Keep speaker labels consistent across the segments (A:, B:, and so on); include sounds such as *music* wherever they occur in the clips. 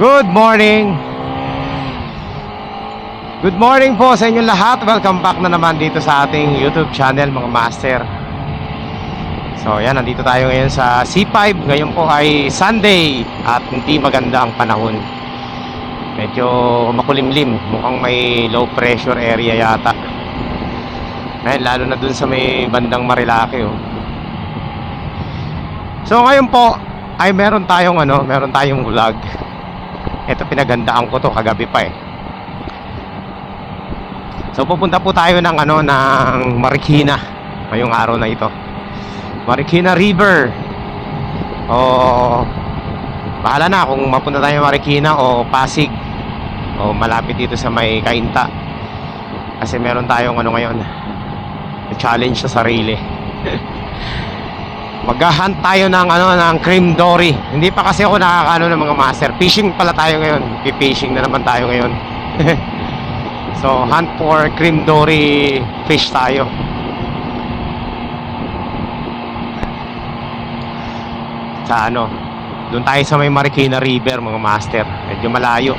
A: Good morning! Good morning po sa inyo lahat. Welcome back na naman dito sa ating YouTube channel mga master. So yan, nandito tayo ngayon sa C5. Ngayon po ay Sunday at hindi maganda ang panahon. Medyo makulimlim. Mukhang may low pressure area yata. Ngayon, lalo na dun sa may bandang Marilake. Oh. So ngayon po ay meron tayong ano, meron tayong vlog. Ito pinagandaan ko to kagabi pa eh. So pupunta po tayo ng ano ng Marikina ngayong araw na ito. Marikina River. O bahala na kung mapunta tayo Marikina o Pasig o malapit dito sa may Kainta. Kasi meron tayong ano ngayon challenge sa sarili. *laughs* Maghahunt tayo ng ano ng cream dory. Hindi pa kasi ako nakakaano ng mga master. Fishing pala tayo ngayon. Fishing na naman tayo ngayon. *laughs* so, hunt for cream dory fish tayo. Sa ano? Doon tayo sa may Marikina River mga master. Medyo malayo.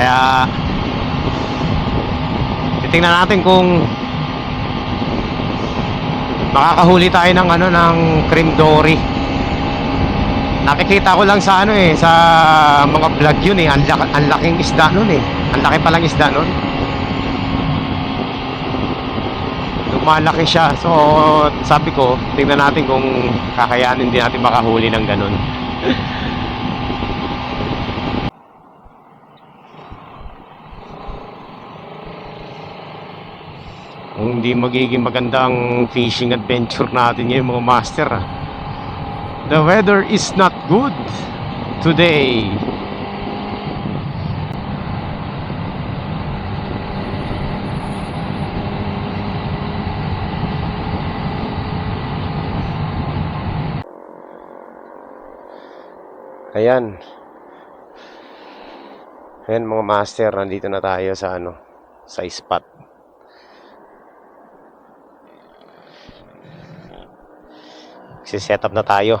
A: Kaya titingnan natin kung makakahuli tayo ng ano ng cream dory. Nakikita ko lang sa ano eh sa mga vlog yun eh, ang, laki, ang laking isda nun eh. Ang laki palang isda nun. Lumalaki siya. So, sabi ko, tingnan natin kung kakayanin din natin makahuli ng ganun. *laughs* Kung hindi magiging maganda ang fishing adventure natin ngayon mga master ah. The weather is not good today. Ayan. Ayan mga master, nandito na tayo sa ano, sa spot. Magsiset up na tayo.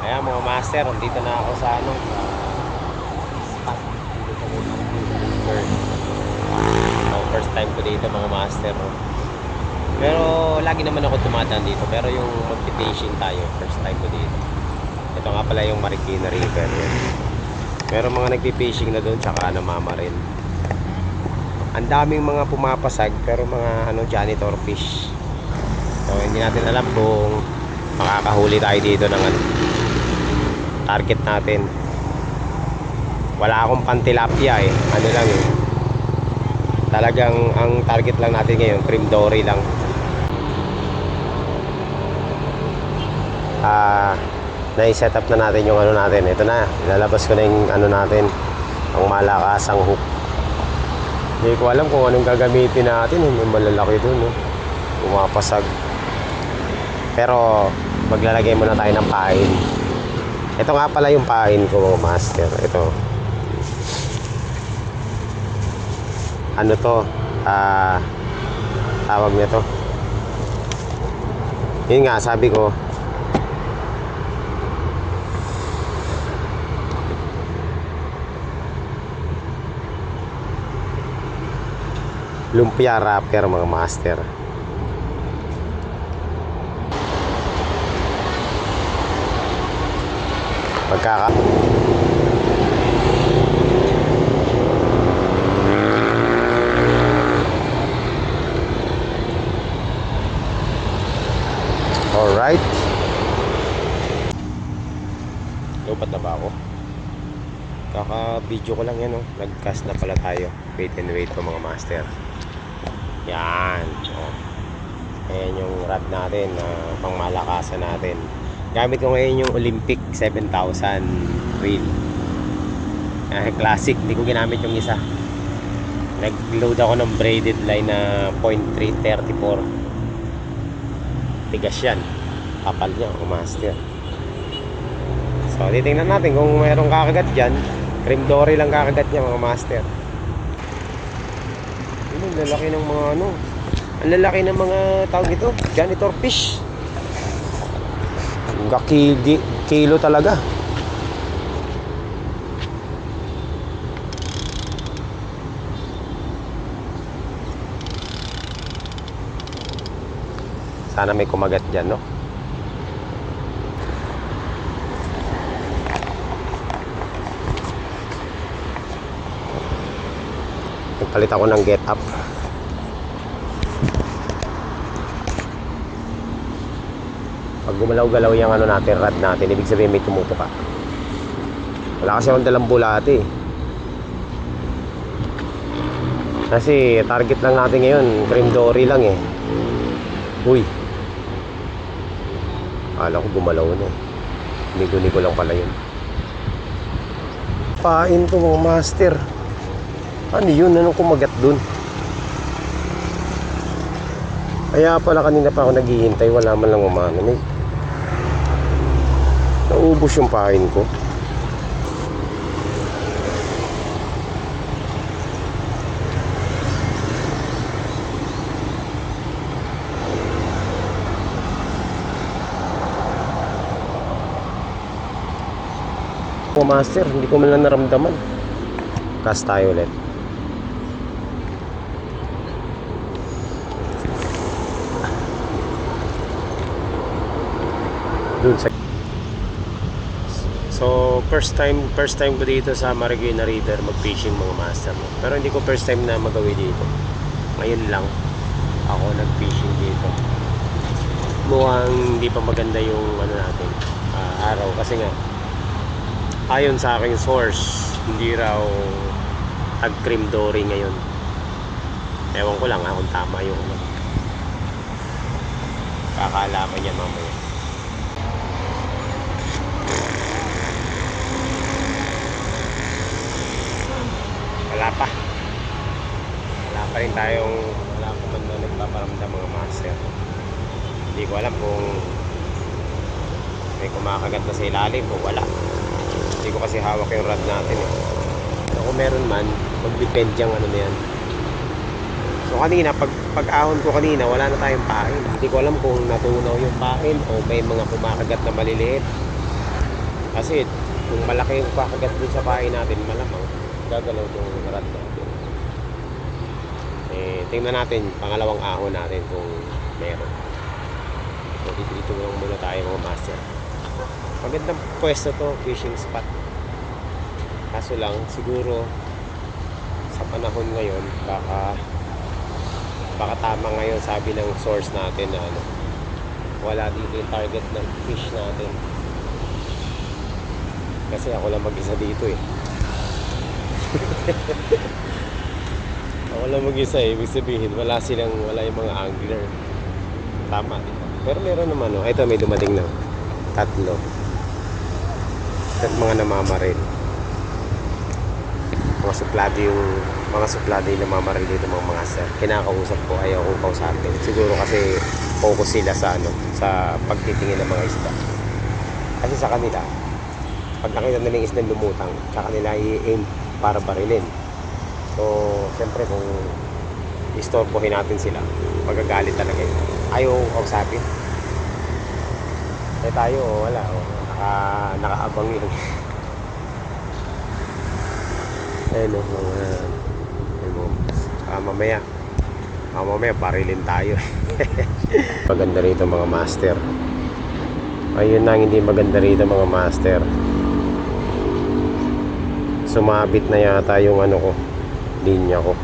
A: Ayan mga master, nandito na ako sa ano, spot. Dito may river. Oh, first time ko dito mga master. Pero lagi naman ako tumadaan dito. Pero yung mag-fishing tayo, first time ko dito. Ito nga pala yung Marikina River. Pero mga nagpi-fishing na doon, tsaka namama rin. Ang daming mga pumapasag, pero mga ano janitor fish. So hindi natin alam kung makakahuli tayo dito ng ano, target natin. Wala akong pantilapia eh. Ano lang eh. Talagang ang target lang natin ngayon, cream dory lang. Ah, na-set up na natin yung ano natin. Ito na, ilalabas ko na yung ano natin, ang malakasang hook. Hindi ko alam kung anong gagamitin natin. eh. May malalaki dun, no? Pumapasag. Pero, maglalagay muna tayo ng pain. Ito nga pala yung pain ko, master. Ito. Ano to? Ah, tawag niya to. Yun nga, sabi ko, lumpia wrapper mga master. Pagkaka Alright. Lupat na ba ako? Kaka-video ko lang yan, oh. Nag-cast na pala tayo. Wait and wait po mga master. Yan. Oh. Ayan yung rod natin, na pangmalakasan natin. Gamit ko ngayon yung Olympic 7000 reel. Ah, classic, hindi ko ginamit yung isa. Nag-load ako ng braided line na 0.334. Tigas yan. Kapal niya, oh, master. So, titingnan natin kung mayroong kakagat dyan. Cream dory lang kakagat niya mga master. Ano, ang lalaki ng mga ano. Ang lalaki ng mga tawag ito. Janitor fish. Hanggang kili, kilo talaga. Sana may kumagat dyan, no? Nagpalit ako ng get up. Gumalaw-galaw yung ano natin, rad natin, ibig sabihin may tumutuka. Wala kasi akong dalang bulate. eh. Kasi target lang natin ngayon, cream dory lang eh. Uy. Akala ko gumalaw na eh. Nigo-nigo lang pala yun. Pain to mga master. Ano yun? Anong kumagat dun? Kaya pala kanina pa ako naghihintay, wala man lang umano. May... Naubos yung pain ko. Po master, hindi ko man lang naramdaman. Cast tayo ulit. Dun sa So, first time first time ko dito sa Marikina River mag-fishing mga master. Pero hindi ko first time na magawi dito. Ngayon lang ako nag-fishing dito. Mukhang hindi pa maganda yung ano natin, ah, araw kasi nga ayon sa aking source, hindi raw ag-cream dory ngayon. Ewan ko lang ha, kung tama yung ano. Kakaalaman yan mamaya. Wala pa. Wala pa rin tayong, wala pa man na nagpaparamdam mga master. Hindi ko alam kung may kumakagat na sa ilalim o wala. Hindi ko kasi hawak yung rod natin eh. So kung meron man, mag-depend yung ano na yan. So kanina, pag, pag-ahon ko kanina, wala na tayong pain. Hindi ko alam kung natunaw yung pain o may mga kumakagat na maliliit. Kasi kung malaki yung kakagat dun sa pain natin, malamang gagalaw yung rod natin. Eh, tingnan natin, pangalawang ahon natin kung meron. So dito, dito lang muna tayo mga master. Magandang pwesto to, fishing spot. Kaso lang, siguro sa panahon ngayon, baka baka tama ngayon sabi ng source natin na ano, wala dito yung target ng fish natin. Kasi ako lang mag-isa dito eh. *laughs* ako lang mag-isa eh. Ibig sabihin, wala silang, wala yung mga angler. Tama, di ba? Pero meron naman, oh. Ito, may dumating na. Tatlo. At mga namamaril. Mga suplado yung mga suplado yung namamaril dito mga mga sir. Kinakausap ko, ayaw kong kausapin. Siguro kasi focus sila sa ano, sa pagtitingin ng mga isda. Kasi sa kanila, pag nakita nila yung isda lumutang, sa kanila i-aim para barilin. So, siyempre kung istorbohin natin sila, magagalit talaga yun. Ayaw kausapin. Eh tayo, oh, wala. Oh. Naka, nakaabang yun. *laughs* Ayun o, mga... Ayun mo. Ah, mamaya. Ah, mamaya, barilin tayo. *laughs* maganda rito mga master. Ayun na ang hindi maganda rito mga master. Sumabit na yata yung ano ko, linya ko.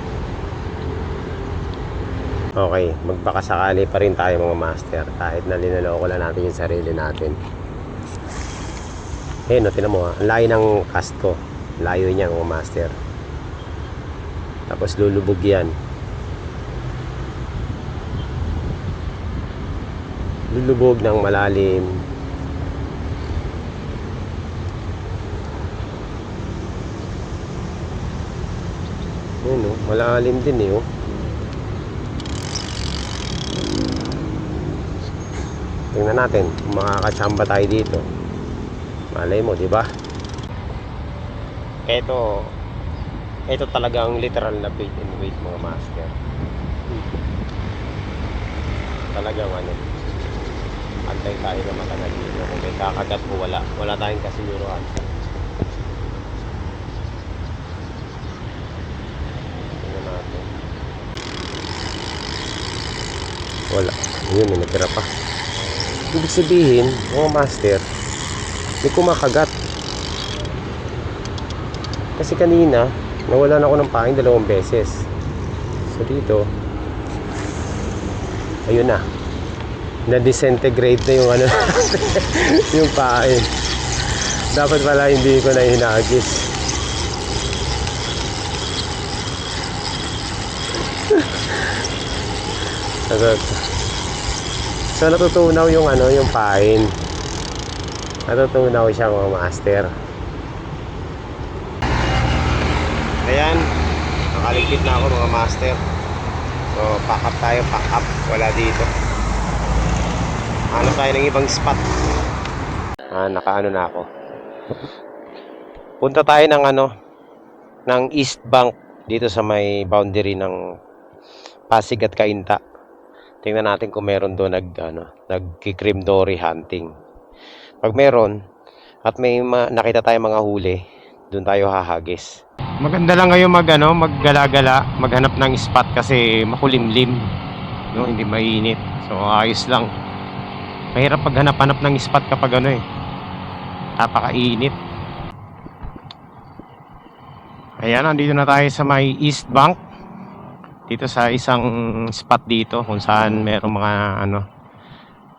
A: Okay, magbakasakali pa rin tayo mga master kahit na linaloko lang natin yung sarili natin. Eh, no, tinan mo ha. Ang layo ng cast ko. Layo niya mga master. Tapos lulubog yan. Lulubog ng malalim. Yun, no? Malalim din eh, oh. Tingnan natin kung makakatsamba tayo dito. Malay mo, di ba? Eto, Ito talagang literal na bait and wait mga master. Talagang ano, antay tayo na matagal dito. Kung may kakagat o wala, wala tayong kasiguruhan. Tingnan natin. Wala. Yun, may natira pa. Ibig sabihin, mga master, may kumakagat. Kasi kanina, nawalan ako ng pain dalawang beses. So dito, ayun na. Na-disintegrate na yung ano, *laughs* yung pain. Dapat pala hindi ko na hinagis. *laughs* Sagot. So natutunaw yung ano, yung pain. Natutunaw siya mga master. Ayan, nakaligpit na ako mga master. So, pack up tayo, pack up. Wala dito. Hanap tayo ng ibang spot. Ah, nakaano na ako. Punta tayo ng ano, ng East Bank dito sa may boundary ng Pasig at Cainta. Tingnan natin kung meron doon nag ano, nagki-cream dory hunting. Pag meron at may ma- nakita tayong mga huli, doon tayo hahagis. Maganda lang ngayon mag ano, maggala-gala, maghanap ng spot kasi makulimlim. No, hindi mainit. So ayos lang. Mahirap paghanap-hanap ng spot kapag ano eh. Napakainit. Ayan, nandito na tayo sa may East Bank. Dito sa isang spot dito kung saan merong mga ano,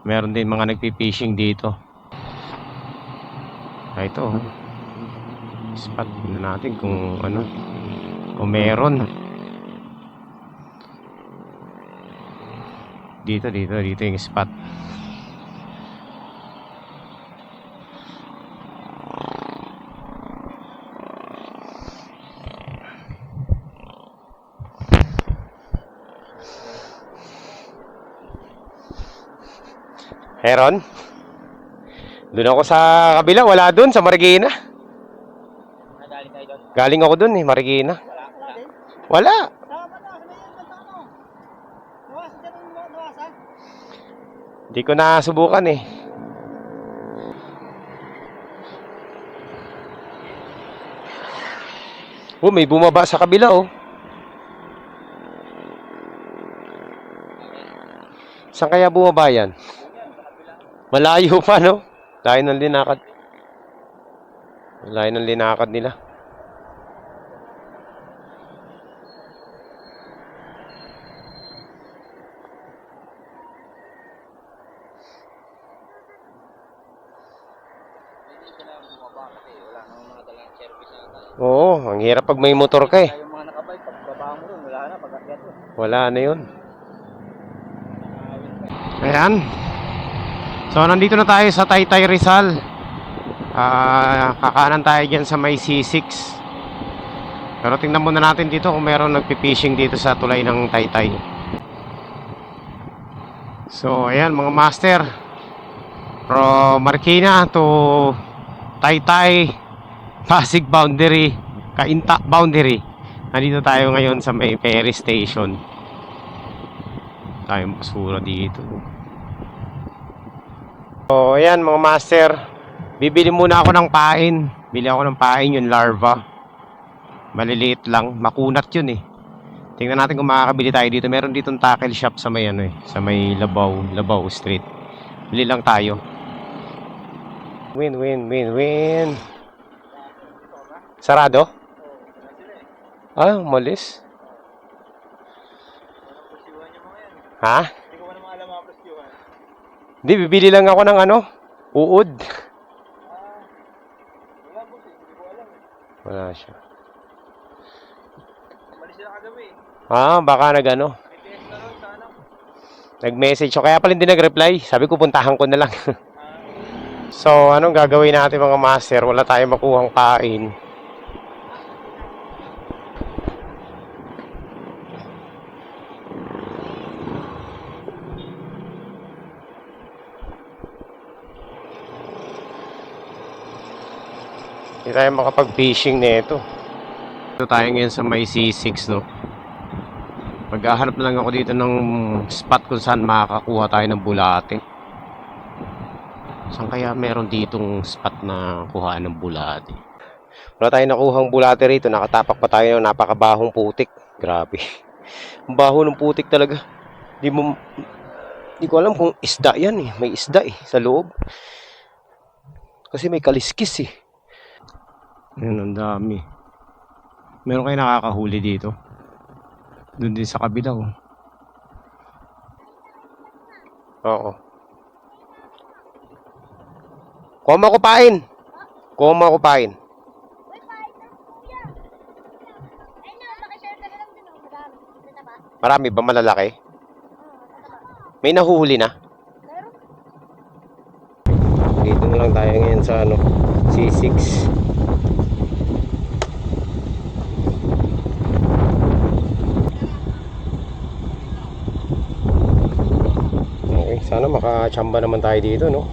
A: meron din mga nagpi-fishing dito. Ah, ito. oh spot na natin kung ano kung meron dito dito dito yung spot Heron? Doon ako sa kabila, wala doon, sa Marikina.
B: Doon?
A: Galing ako dun eh, Marikina.
B: Wala.
A: Hindi ko nasubukan eh. Oh, may bumaba sa kabila oh. Saan kaya bumaba yan? Malayo pa no? Layo ng linakad. Layo ng linakad nila. Oo, ang hirap pag may motor ka eh.
B: Yung mga pag mo wala na. Pag akyat.
A: Wala na yun. Ayan. So, nandito na tayo sa Taytay Rizal. Ah, kakanan tayo dyan sa may C6. Pero tingnan muna natin dito kung meron nagpi-fishing dito sa tulay ng Taytay. So, ayan mga master. From Marikina to Taytay, Pasig boundary, Kainta boundary. Nandito tayo ngayon sa may ferry station. Tayong basura dito. So, ayan mga master. Bibili muna ako ng pain. Bili ako ng pain yung larva. Maliliit lang. Makunat yun eh. Tingnan natin kung makakabili tayo dito. Meron ditong tackle shop sa may ano eh. Sa may Labaw, Labaw Street. Bili lang tayo. Win, win, win, win. Sarado? Ah,
B: yan.
A: Ha?
B: Hindi ko pa naman alam mga presyuhan.
A: Hindi, bibili lang ako ng ano. Uod.
B: Wala
A: siya.
B: Umalis sila kagabi.
A: Ah, baka nag ano.
B: May test na ron sana.
A: Nag-message so kaya pala hindi nag-reply. Sabi ko puntahan ko na lang. *laughs* So, anong gagawin natin mga master? Wala tayong makuhang kain. Hindi tayo makapag-fishing nito. Ito tayo ngayon sa may C6 no. Maghahanap lang ako dito ng spot kung saan makakakuha tayo ng bulate. Saan kaya meron ditong spot na kuhaan ng bulate? Wala tayong nakuhang bulate rito. Nakatapak pa tayo ng napakabahong putik. Grabe. *laughs* Ang baho ng putik talaga. Di mo... Di ko alam kung isda yan eh. May isda eh sa loob. Kasi may kaliskis eh. Ayun, ang dami. Meron kayo nakakahuli dito? Doon din sa kabila oh. Oo. Koma ko pain. Koma ko pain.
C: Uy, pahay na, kuya. Ayun na, pakishare ka na lang dun, oh. Madami. Dito ba?
A: Marami ba malalaki? May nahuhuli na? Dito na lang tayo ngayon sa ano, C6. Makachamba naman tayo dito, no?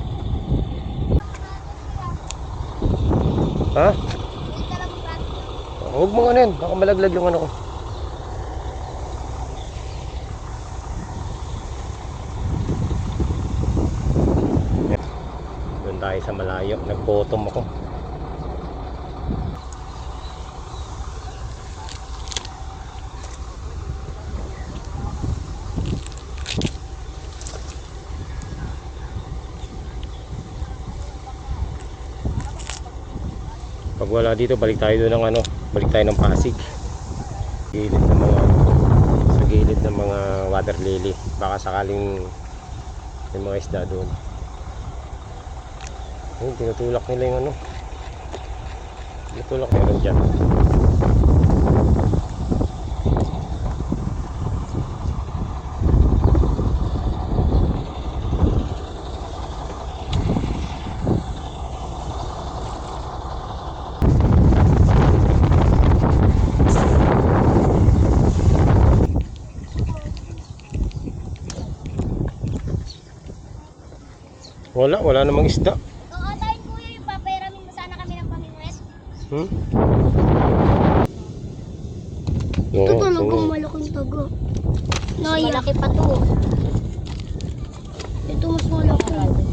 A: Ha? Huwag mo ano baka malaglag yung ano ko. Doon tayo sa malayo, nag-bottom ako. Wala dito, balik tayo doon ng ano, balik tayo ng Pasig. Gilid ng mga sa gilid ng mga water lily. Baka sakaling may mga isda doon. Ayun, tinutulak nila yung ano. Tinutulak meron dyan. Wala, wala namang isda.
C: Oo, tayo, kuya, yung papayaramin mo sana kami ng pamingwes.
A: Hmm?
C: Ito
A: Oo,
C: talagang
A: oo.
C: malaking tago. Naya. Malaki pa to. Ito mas malaki.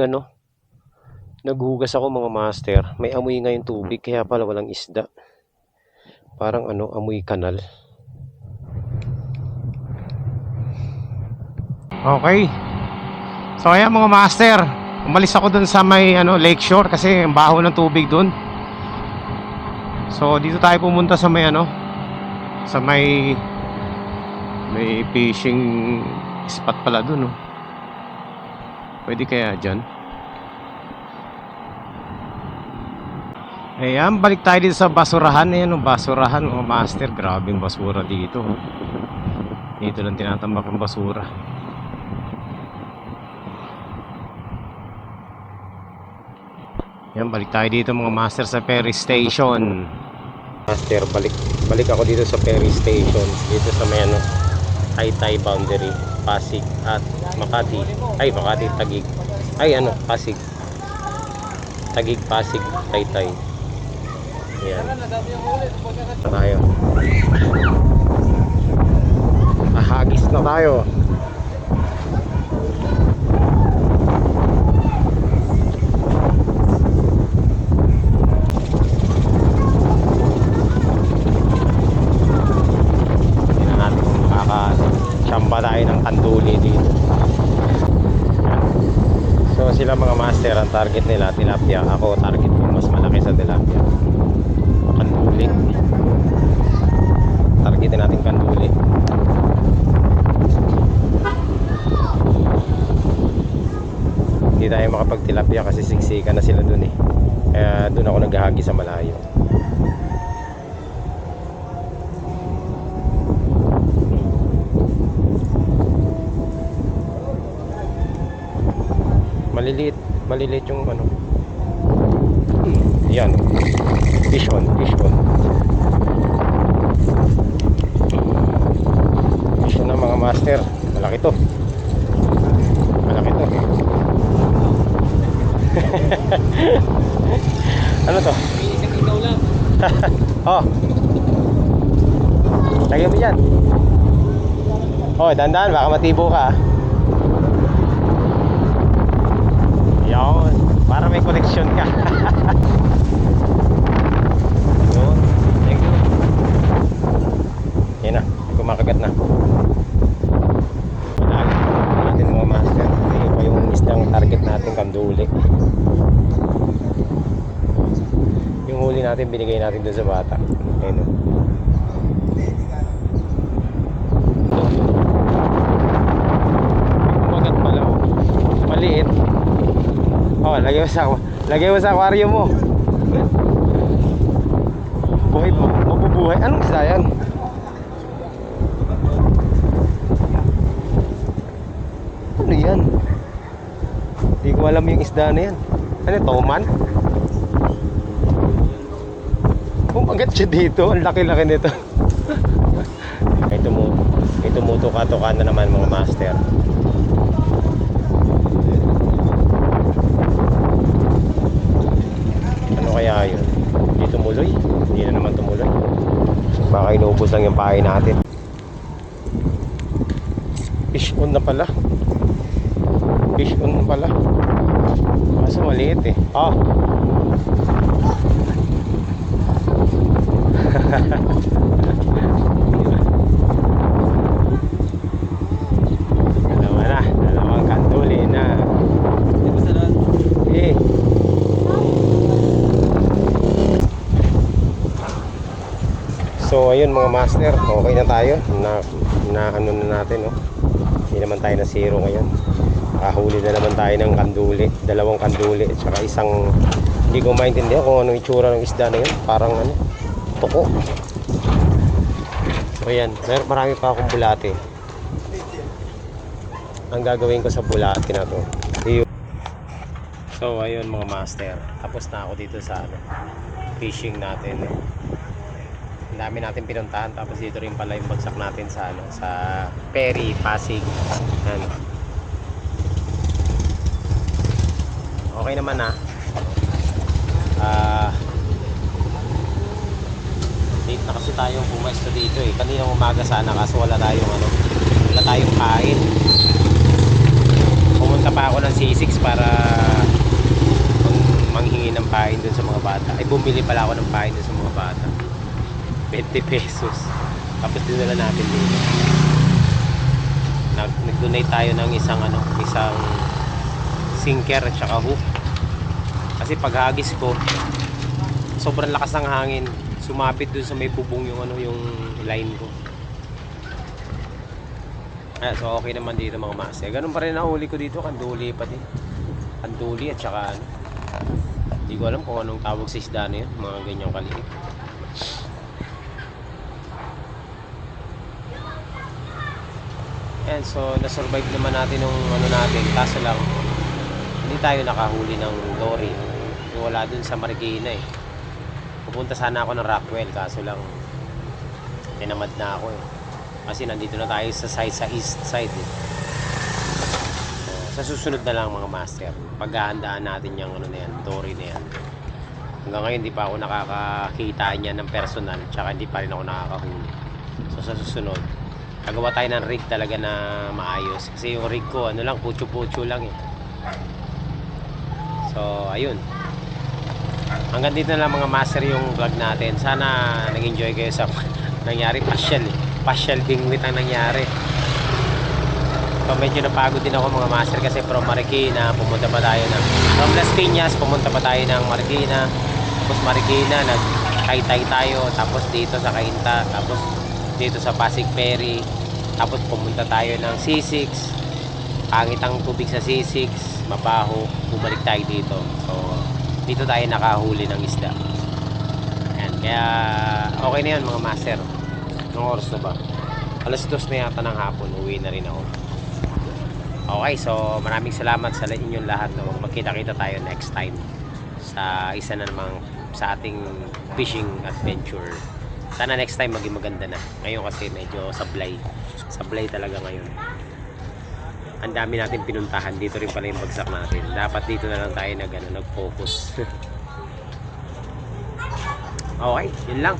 A: Ano, naghugas ako mga master. May amoy nga yung tubig, kaya pala walang isda. Parang ano, amoy kanal. Okay. So ayan mga master, umalis ako dun sa may ano, lakeshore kasi ang baho ng tubig dun. So dito tayo pumunta sa may ano, sa may may fishing spot pala dun, no. Pwede kaya dyan? Ayan, balik tayo dito sa basurahan. Ayan, oh, basurahan, mga master. Grabe yung basura dito. oh. Dito lang tinatambak yung basura. Ayan, balik tayo dito mga master sa ferry station. Master, balik balik ako dito sa ferry station. Dito sa may ano, Taytay boundary, Pasig at Makati. Ay, Makati, Tagig. Ay, ano, Pasig. Tagig, Pasig, Taytay. Ayan. Na tayo. Ahagis na tayo. Tingnan natin kung makaka-chamba kanduli dito. So sila mga master, ang target nila tilapia. Ako target ko mas malaki sa tilapia. Kanduli. Targetin natin kanduli. Hindi tayo makapagtilapia kasi siksika na sila dun eh. Kaya dun ako naghahagi sa malayo. Maliliit maliliit yung ano Yan. Fish on, fish on. Fish on na mga master. Malaki to. Malaki to. *laughs* ano to?
B: Isang ikaw lang. *laughs*
A: Oh. Lagyan mo dyan. Oh, dandan, baka matibo ka. ah. Yan. Para may connection ka. *laughs* Yun. Thank you. Yan na. Kumakagat na. Wala natin mga master. Ayun pa yung isdang target natin kanduli. Yung huli natin binigay natin doon sa bata. Ayun. Kumagat pala o. Maliit. Oh, lagay mo sa lagay mo sa aquarium mo. Buhay mo, mabubuhay. Anong isda yan? Ano yan? Hindi ko alam yung isda na yan. Ano, toman? Kumagat siya dito. Ang laki-laki nito. May tumu may tumutuka-tuka na naman mga master. Ano kaya yun? Hindi tumuloy? Hindi na naman tumuloy. Inuubos lang yung pahay natin. Fish on na pala. Fish on na pala. Kaso maliit eh. Ah, Dalawa na, dalawang kanduli na.
B: Di ba sarap?
A: Eh. So ayun master, okay na tayo. Na, na ano na natin, no? Hindi naman tayo na zero ngayon. Kahuli na naman tayo ng kanduli, dalawang kanduli, at saka isang hindi ko maintindihan kung anong itsura ng isda na yun. Parang ano, tuko. So yan, mer marami pa akong bulate. Ang gagawin ko sa bulate na to, So ayun mga master, tapos na ako dito sa ano, fishing natin. Eh. Dami natin pinuntahan tapos dito rin pala yung bagsak natin sa ano, sa Perry, Pasig. Yan. Okay naman ah. Ah Late na kasi tayong pumesto dito eh. Kanina umaga sana kaso wala tayong ano, wala tayong kain. Pumunta pa ako ng C6 para mang- manghingi ng pain dun sa mga bata. Ay bumili pala ako ng pain dun sa mga bata. 20 pesos. Tapos dinala natin dito. Nag nag-donate tayo ng isang ano, isang sinker at saka hook. Kasi paghagis ko, sobrang lakas ng hangin. Sumapit dun sa may bubong yung ano, yung line ko. Ah, so okay naman dito mga master. Ganun pa rin nahuli ko dito, kanduli pa din. Kanduli at saka ano. Hindi ko alam kung anong tawag sa isda na yun, mga ganyang kaliit. Ayan, so na-survive naman natin yung ano natin. Kaso lang, hindi tayo nakahuli ng lorry. Wala dun sa Marikina eh. Pupunta sana ako ng Rockwell, kaso lang, tinamad na ako eh. Kasi nandito na tayo sa side sa east side eh. Sa susunod na lang mga master, paghahandaan natin yung ano na yan, dory na yan. Hanggang ngayon hindi pa ako nakakakita niya ng personal, tsaka hindi pa rin ako nakakahuli. So sa susunod, gagawa tayo ng rig talaga na maayos. Kasi yung rig ko, ano lang, pucho-pucho lang eh. So, ayun. Hanggang dito na lang mga master yung vlog natin. Sana nag-enjoy kayo sa *laughs* nangyari. Partial eh. Partial dingwit ang nangyari. So medyo napagod din ako mga master kasi from Marikina, pumunta pa tayo ng from Las Piñas, pumunta pa tayo ng Marikina. Tapos Marikina, nag-taytay tayo. Tapos dito sa Cainta. Tapos dito sa Pasig Ferry. Tapos pumunta tayo ng C6. Pangit ang tubig sa C6. Mabaho. Bumalik tayo dito. So, dito tayo nakahuli ng isda. Yan. Kaya, okay na yun mga master. Anong oras na ba? Alas dos na yata ng hapon. Uwi na rin ako. Okay, so maraming salamat sa inyong lahat. No? Magkita-kita tayo next time sa isa na namang sa ating fishing adventure. Sana next time maging maganda na. Ngayon kasi medyo sablay. Sablay talaga ngayon. Ang dami natin pinuntahan. Dito rin pala yung bagsak natin. Dapat dito na lang tayo nag, ano, nag-focus. *laughs* okay, yun lang.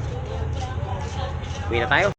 A: Uwi na tayo.